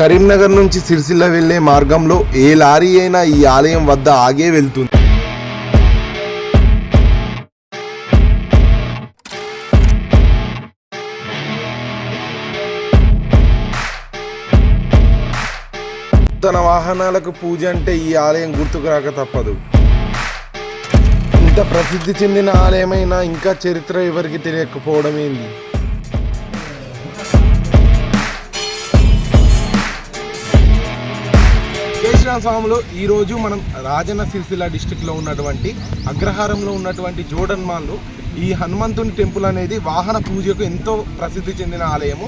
కరీంనగర్ నుంచి సిరిసిల్ల వెళ్ళే మార్గంలో ఏ లారీ అయినా ఈ ఆలయం వద్ద ఆగే వెళ్తుంది. తన వాహనాలకు పూజ అంటే ఈ ఆలయం గుర్తుకు రాక తప్పదు. ఇంత ప్రసిద్ధి చెందిన ఆలయమైనా ఇంకా చరిత్ర ఎవరికి తెలియకపోవడం ఏంది? స్వాములు ఈ రోజు మనం రాజన్న సిరిసిల్ల డిస్టిక్లో ఉన్నటువంటి అగ్రహారంలో ఉన్నటువంటి జోడన్ మాన్లు ఈ హనుమంతుని టెంపుల్ అనేది వాహన పూజకు ఎంతో ప్రసిద్ధి చెందిన ఆలయము.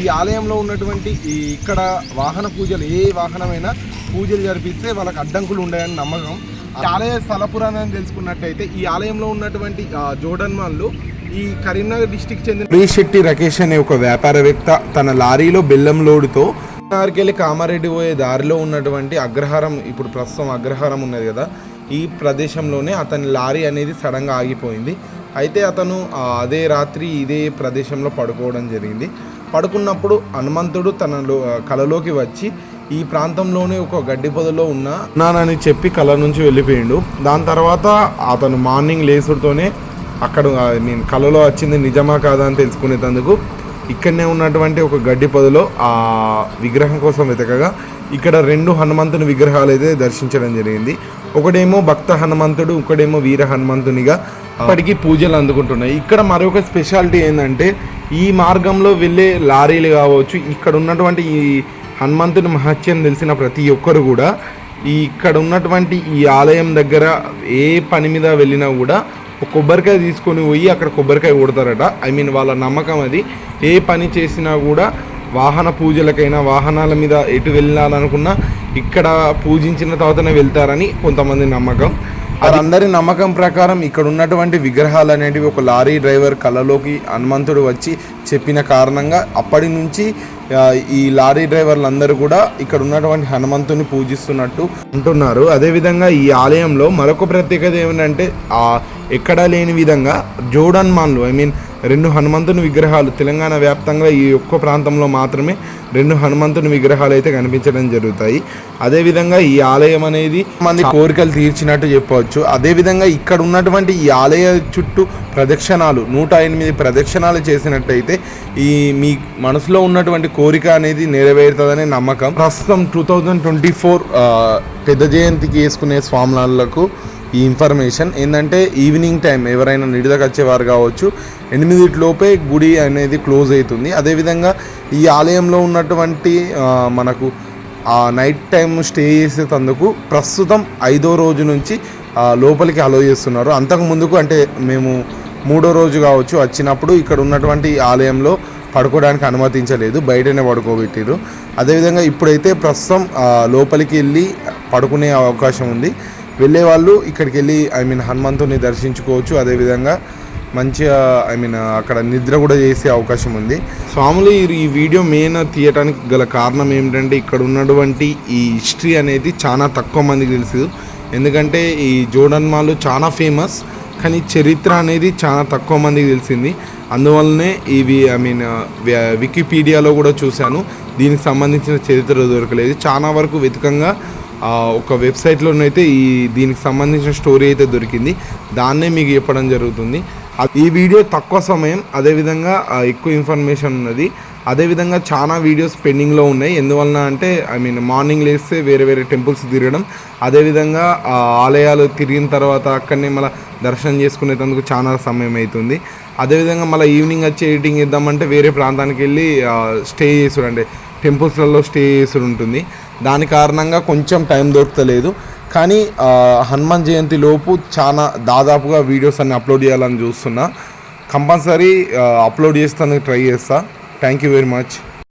ఈ ఆలయంలో ఉన్నటువంటి ఈ ఇక్కడ వాహన పూజలు ఏ వాహనమైనా పూజలు జరిపిస్తే వాళ్ళకి అడ్డంకులు ఉండయని నమ్మకం. ఈ ఆలయ స్థల పురాణాన్ని తెలుసుకున్నట్టయితే ఈ ఆలయంలో ఉన్నటువంటి జోడన్ మాన్లు ఈ కరీంనగర్ డిస్టిక్ చెందిన ప్రీ శెట్టి రకేష్ అనే ఒక వ్యాపారవేత్త తన లారీలో బెల్లం లోడుతో వెళ్ళి కామారెడ్డి పోయే దారిలో ఉన్నటువంటి అగ్రహారం ఇప్పుడు ప్రస్తుతం అగ్రహారం ఉన్నది కదా ఈ ప్రదేశంలోనే అతని లారీ అనేది సడన్గా ఆగిపోయింది. అయితే అతను అదే రాత్రి ఇదే ప్రదేశంలో పడుకోవడం జరిగింది. పడుకున్నప్పుడు హనుమంతుడు తన కలలోకి వచ్చి ఈ ప్రాంతంలోనే ఒక గడ్డి పొదలో ఉన్న ఉన్నానని చెప్పి కళ నుంచి వెళ్ళిపోయిండు. దాని తర్వాత అతను మార్నింగ్ లేసుడుతోనే అక్కడ నేను కలలో కళలో వచ్చింది నిజమా కాదా అని తెలుసుకునేటందుకు ఇక్కడనే ఉన్నటువంటి ఒక గడ్డి పొదలో ఆ విగ్రహం కోసం వెతకగా ఇక్కడ రెండు హనుమంతుని విగ్రహాలు అయితే దర్శించడం జరిగింది. ఒకడేమో భక్త హనుమంతుడు ఒకడేమో వీర హనుమంతునిగా ఇప్పటికీ పూజలు అందుకుంటున్నాయి. ఇక్కడ మరొక స్పెషాలిటీ ఏంటంటే ఈ మార్గంలో వెళ్ళే లారీలు కావచ్చు ఇక్కడ ఉన్నటువంటి ఈ హనుమంతుని మహత్యం తెలిసిన ప్రతి ఒక్కరు కూడా ఈ ఇక్కడ ఉన్నటువంటి ఈ ఆలయం దగ్గర ఏ పని మీద వెళ్ళినా కూడా ఒక కొబ్బరికాయ తీసుకొని పోయి అక్కడ కొబ్బరికాయ కొడతారట. ఐ మీన్ వాళ్ళ నమ్మకం అది. ఏ పని చేసినా కూడా వాహన పూజలకైనా వాహనాల మీద ఎటు వెళ్ళాలనుకున్నా ఇక్కడ పూజించిన తర్వాతనే వెళ్తారని కొంతమంది నమ్మకం. వారందరి నమ్మకం ప్రకారం ఇక్కడ ఉన్నటువంటి విగ్రహాలు అనేటివి ఒక లారీ డ్రైవర్ కళలోకి హనుమంతుడు వచ్చి చెప్పిన కారణంగా అప్పటి నుంచి ఈ లారీ డ్రైవర్లందరూ కూడా ఇక్కడ ఉన్నటువంటి హనుమంతుని పూజిస్తున్నట్టు అంటున్నారు. అదేవిధంగా ఈ ఆలయంలో మరొక ప్రత్యేకత ఏమిటంటే ఎక్కడా లేని విధంగా జోడన్మాన్లు ఐ మీన్ రెండు హనుమంతుని విగ్రహాలు తెలంగాణ వ్యాప్తంగా ఈ ఒక్క ప్రాంతంలో మాత్రమే రెండు హనుమంతుని విగ్రహాలు అయితే కనిపించడం జరుగుతాయి. అదేవిధంగా ఈ ఆలయం అనేది మంది కోరికలు తీర్చినట్టు చెప్పవచ్చు. అదేవిధంగా ఇక్కడ ఉన్నటువంటి ఈ ఆలయ చుట్టూ ప్రదక్షిణాలు నూట ఎనిమిది ప్రదక్షిణాలు చేసినట్టయితే ఈ మీ మనసులో ఉన్నటువంటి కోరిక అనేది నెరవేరుతుందనే నమ్మకం. ప్రస్తుతం టూ థౌజండ్ ట్వంటీ ఫోర్ పెద్ద జయంతికి వేసుకునే స్వాములకు ఈ ఇన్ఫర్మేషన్ ఏంటంటే ఈవినింగ్ టైం ఎవరైనా నిడిదకు వచ్చేవారు కావచ్చు ఎనిమిదిలోపే గుడి అనేది క్లోజ్ అవుతుంది. అదేవిధంగా ఈ ఆలయంలో ఉన్నటువంటి మనకు ఆ నైట్ టైం స్టే చేసేటందుకు ప్రస్తుతం ఐదో రోజు నుంచి లోపలికి అలో చేస్తున్నారు. అంతకు ముందుకు అంటే మేము మూడో రోజు కావచ్చు వచ్చినప్పుడు ఇక్కడ ఉన్నటువంటి ఆలయంలో పడుకోవడానికి అనుమతించలేదు. బయటనే పడుకోబెట్టారు అదేవిధంగా ఇప్పుడైతే ప్రస్తుతం లోపలికి వెళ్ళి పడుకునే అవకాశం ఉంది. వెళ్ళే వాళ్ళు ఇక్కడికి వెళ్ళి ఐ మీన్ హనుమంతుని దర్శించుకోవచ్చు. అదేవిధంగా మంచిగా ఐ మీన్ అక్కడ నిద్ర కూడా చేసే అవకాశం ఉంది. స్వాములు ఈ ఈ వీడియో మెయిన్ తీయటానికి గల కారణం ఏమిటంటే ఇక్కడ ఉన్నటువంటి ఈ హిస్టరీ అనేది చాలా తక్కువ మందికి తెలుసు. ఎందుకంటే ఈ జోడన్మాలు చాలా ఫేమస్ కానీ చరిత్ర అనేది చాలా తక్కువ మందికి తెలిసింది. అందువల్లనే ఇవి ఐ మీన్ వికీపీడియాలో కూడా చూశాను. దీనికి సంబంధించిన చరిత్ర దొరకలేదు. చాలా వరకు వెతకంగా ఒక వెబ్సైట్లోనైతే ఈ దీనికి సంబంధించిన స్టోరీ అయితే దొరికింది. దాన్నే మీకు చెప్పడం జరుగుతుంది. ఈ వీడియో తక్కువ సమయం అదేవిధంగా ఎక్కువ ఇన్ఫర్మేషన్ ఉన్నది. అదేవిధంగా చాలా వీడియోస్ పెండింగ్లో ఉన్నాయి. ఎందువలన అంటే ఐ మీన్ మార్నింగ్ లేస్తే వేరే వేరే టెంపుల్స్ తిరగడం. అదేవిధంగా ఆలయాలు తిరిగిన తర్వాత అక్కడనే మళ్ళీ దర్శనం చేసుకునేందుకు చాలా సమయం అవుతుంది అదేవిధంగా మళ్ళీ ఈవినింగ్ వచ్చి ఎడిటింగ్ ఇద్దామంటే వేరే ప్రాంతానికి వెళ్ళి స్టే చేసుడు అంటే టెంపుల్స్లలో స్టే చేసుడు ఉంటుంది. దాని కారణంగా కొంచెం టైం దొరకలేదు. కానీ హనుమాన్ జయంతి లోపు చాలా దాదాపుగా వీడియోస్ అన్ని అప్లోడ్ చేయాలని చూస్తున్నా. కంపల్సరీ అప్లోడ్ చేస్తానికి ట్రై చేస్తా. Thank you very much